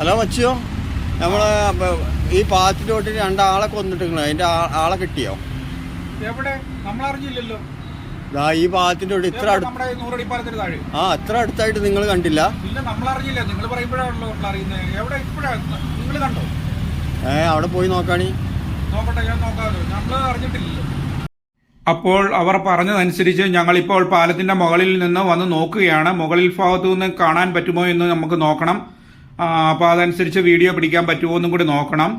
Hello മച്ചിയോ? നമ്മളെ ഈ പാത്തിലോട്ട് രണ്ടാളെ കൊന്നിട്ടിങ്ങളെ അതിന്റെ ആളെ കിട്ടിയോ? എവിടെ? ദാ ഈ പാത്തിന്റെ തൊട്ട് ഇത്ര അടുത്ത് ആ അത്ര അടുത്തായിട്ട് നിങ്ങൾ കണ്ടില്ല? നമ്മൾ അറിഞ്ഞില്ല നിങ്ങൾ പറയുമ്പോഴാണല്ലോ നമ്മൾ അറിയുന്നത് എവിടെ? ഇപ്പോഴാണ് നിങ്ങൾ കണ്ടോ? ഏ അവിടെ പോയി നോക്കാണി. അപ്പോൾ അവർ പറഞ്ഞതനുസരിച്ച് ഞങ്ങളിപ്പോൾ പാലത്തിന്റെ മുകളിൽ നിന്ന് വന്ന് നോക്കുകയാണ്. മുകളിൽ ഭാഗത്തു നിന്ന് കാണാൻ പറ്റുമോ എന്ന് നമുക്ക് നോക്കണം. അപ്പോൾ അതനുസരിച്ച് വീഡിയോ പിടിക്കാൻ പറ്റുമോ എന്നും കൂടി നോക്കണം.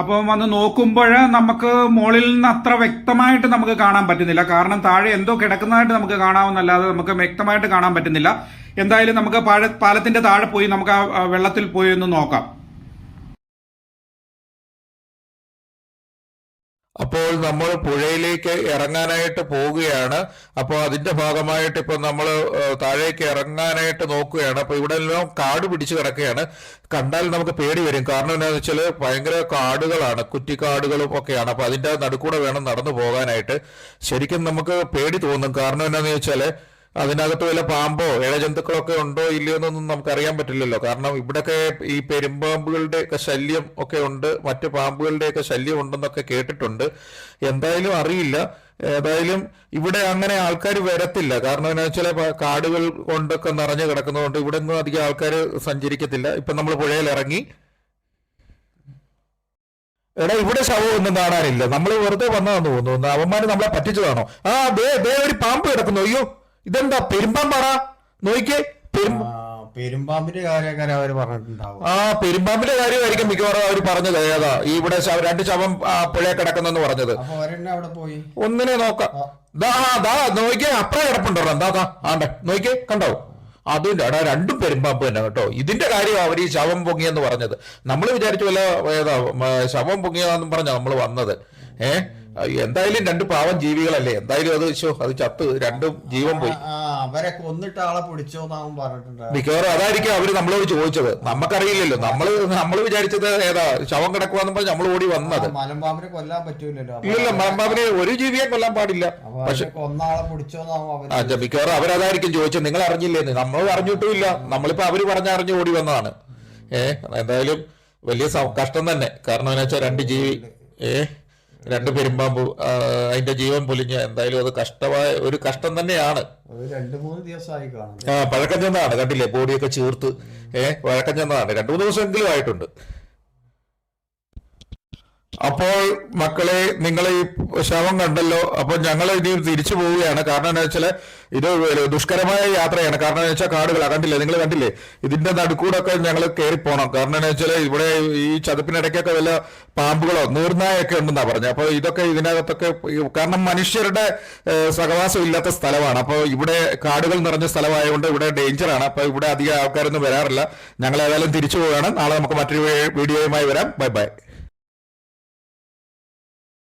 അപ്പോൾ വന്ന് നോക്കുമ്പോൾ നമുക്ക് മുകളിൽ നിന്ന് അത്ര വ്യക്തമായിട്ട് നമുക്ക് കാണാൻ പറ്റുന്നില്ല. കാരണം താഴെ എന്തോ കിടക്കുന്നതായിട്ട് നമുക്ക് കാണാമെന്നല്ലാതെ നമുക്ക് വ്യക്തമായിട്ട് കാണാൻ പറ്റുന്നില്ല. എന്തായാലും നമുക്ക് പാലത്തിന്റെ താഴെ പോയി നമുക്ക് ആ വെള്ളത്തിൽ പോയി ഒന്ന് നോക്കാം. അപ്പോൾ നമ്മൾ പുഴയിലേക്ക് ഇറങ്ങാനായിട്ട് പോവുകയാണ്. അപ്പോൾ അതിന്റെ ഭാഗമായിട്ട് ഇപ്പൊ നമ്മൾ താഴേക്ക് ഇറങ്ങാനായിട്ട് നോക്കുകയാണ്. അപ്പൊ ഇവിടെ എല്ലാം കാട് പിടിച്ചു കിടക്കുകയാണ്. കണ്ടാൽ നമുക്ക് പേടി വരും. കാരണം എന്താണെന്ന് വെച്ചാൽ ഭയങ്കര കാടുകളാണ്. കുറ്റിക്കാടുകളും ഒക്കെയാണ്. അപ്പൊ അതിന്റെ നടുക്കൂടെ വേണം നടന്നു പോകാനായിട്ട്. ശരിക്കും നമുക്ക് പേടി തോന്നും. കാരണം എന്താണെന്ന് വെച്ചാൽ അതിനകത്ത് വല്ല പാമ്പോ ഇഴജന്തുക്കളോ ഒക്കെ ഉണ്ടോ ഇല്ലയോ എന്നൊന്നും നമുക്ക് അറിയാൻ പറ്റില്ലല്ലോ. കാരണം ഇവിടെയൊക്കെ ഈ പെരുമ്പാമ്പുകളുടെ ഒക്കെ ശല്യം ഒക്കെ ഉണ്ട്. മറ്റു പാമ്പുകളുടെ ഒക്കെ ശല്യം ഉണ്ടെന്നൊക്കെ കേട്ടിട്ടുണ്ട്. എന്തായാലും അറിയില്ല. ഏതായാലും ഇവിടെ അങ്ങനെ ആൾക്കാർ വരത്തില്ല. കാരണം എന്താ വെച്ചാൽ കാടുകൾ കൊണ്ടൊക്കെ നിറഞ്ഞു കിടക്കുന്നതുകൊണ്ട് ഇവിടെ ഒന്നും അധികം ആൾക്കാർ സഞ്ചരിക്കത്തില്ല. ഇപ്പൊ നമ്മൾ പുഴയിൽ ഇറങ്ങി. എടാ ഇവിടെ ശവം ഒന്നും കാണാനില്ല. നമ്മൾ വെറുതെ വന്നതാന്ന് തോന്നുന്നു. അവന്മാര് നമ്മളെ പറ്റിച്ചതാണോ? ആ ദേ ദേ ഒരു പാമ്പ് കിടക്കുന്നു. അയ്യോ. ഇതെന്താ പെരുമ്പാമ്പാടാ നോക്കിക്കേ. പെരുമ്പ പെരുമ്പാമ്പിന്റെ കാര്യക്കാരെ അവർ പറഞ്ഞിട്ടുണ്ടാവും. ആ പെരുമ്പാമ്പിന്റെ കാര്യമായിരിക്കും മിക്കവാറും അവർ പറഞ്ഞത്. ഏതാ? ഇവിടെ രണ്ട് ശവം പുഴ കിടക്കുന്നെന്ന് പറഞ്ഞത്. അവിടെ പോയി. ഒന്നിനെ നോക്കാം. ദാ ദാ നോക്കിയേ അപ്പുറം കിടപ്പുണ്ടോ എന്താ ദാ ആണ്ടെ. നോക്കിയേ കണ്ടോ? അതും എടാ രണ്ടും പെരുമ്പാമ്പ് തന്നെ കേട്ടോ. ഇതിന്റെ കാര്യം അവർ ഈ ശവം പൊങ്ങിയെന്ന് പറഞ്ഞത്. നമ്മൾ വിചാരിച്ചു വല്ല ഏതാ ശവം പൊങ്ങിയതാന്നും പറഞ്ഞാ നമ്മൾ വന്നത്. ഏ? എന്തായാലും രണ്ട് പാവം ജീവികളല്ലേ? എന്തായാലും അത് വെച്ചോ അത് ചത്ത് രണ്ടും ജീവൻ പോയി. അവരെ കൊന്നിട്ട് ആളെ പിടിച്ചോന്നാവും പറഞ്ഞിട്ടുണ്ട്. മിക്കവാറും അതായിരിക്കും അവർ നമ്മളോട് ചോദിച്ചത്. നമുക്കറിയില്ലല്ലോ. നമ്മൾ നമ്മൾ വിചാരിച്ചത് ഏതാ ശവം കിടക്കുവാന്ന് പറഞ്ഞ് നമ്മൾ ഓടി വന്നത്. മലമ്പാമ്പിനെ കൊല്ലാൻ പറ്റൂലല്ലോ. ഇല്ല മലമ്പാമ്പിനെ ഒരു ജീവിയെ കൊല്ലാൻ പാടില്ല. പക്ഷെ കൊന്നാളെ മിക്കവാറും അവരതായിരിക്കും ചോദിച്ചത്. നിങ്ങൾ അറിഞ്ഞില്ലേന്ന്. നമ്മൾ അറിഞ്ഞിട്ടുമില്ല നമ്മളിപ്പോ അവർ പറഞ്ഞറിഞ്ഞ് ഓടി വന്നതാണ്. ഏഹ് എന്തായാലും വലിയ കഷ്ടം തന്നെ. കാരണം എന്നുവെച്ചാ രണ്ട് ജീവി ഏ? രണ്ട് പെരുമ്പാമ്പ് അതിന്റെ ജീവൻ പൊലിഞ്ഞ എന്തായാലും അത് കഷ്ടമായ ഒരു കഷ്ടം തന്നെയാണ്. രണ്ടു മൂന്ന് ദിവസമായി ആ പഴക്കം ചെന്നതാണ് കണ്ടില്ലേ? ബോഡിയൊക്കെ ചേർത്ത്. ഏഹ് പഴക്കം ചെന്നതാണ്. രണ്ടു മൂന്ന് ദിവസമെങ്കിലും ആയിട്ടുണ്ട്. അപ്പോൾ മക്കളെ നിങ്ങൾ ഈ ശവം കണ്ടല്ലോ. അപ്പോൾ ഞങ്ങൾ ഇനി തിരിച്ചു പോവുകയാണ്. കാരണം എന്താ വെച്ചാൽ ഇത് ദുഷ്കരമായ യാത്രയാണ്. കാരണം എന്താ വെച്ചാൽ കാടുകൾ കണ്ടില്ലേ? നിങ്ങൾ കണ്ടില്ലേ? ഇതിന്റെ നടുക്കൂടൊക്കെ ഞങ്ങൾ കയറി പോകണം കാരണം എന്താ വെച്ചാൽ ഇവിടെ ഈ ചതുപ്പിനിടയ്ക്കൊക്കെ വല്ല പാമ്പുകളോ നീർനായൊക്കെ ഉണ്ടെന്നാ പറഞ്ഞത്. അപ്പോൾ ഇതൊക്കെ ഇതിനകത്തൊക്കെ കാരണം മനുഷ്യരുടെ സഹവാസം ഇല്ലാത്ത സ്ഥലമാണ്. അപ്പോൾ ഇവിടെ കാടുകൾ നിറഞ്ഞ സ്ഥലമായതുകൊണ്ട് ഇവിടെ ഡേഞ്ചറാണ് അപ്പോൾ ഇവിടെ അധികം ആൾക്കാരൊന്നും വരാറില്ല. ഞങ്ങൾ ഏതായാലും തിരിച്ചു പോവുകയാണ്. നാളെ നമുക്ക് മറ്റൊരു വീഡിയോയുമായി വരാം. Bye bye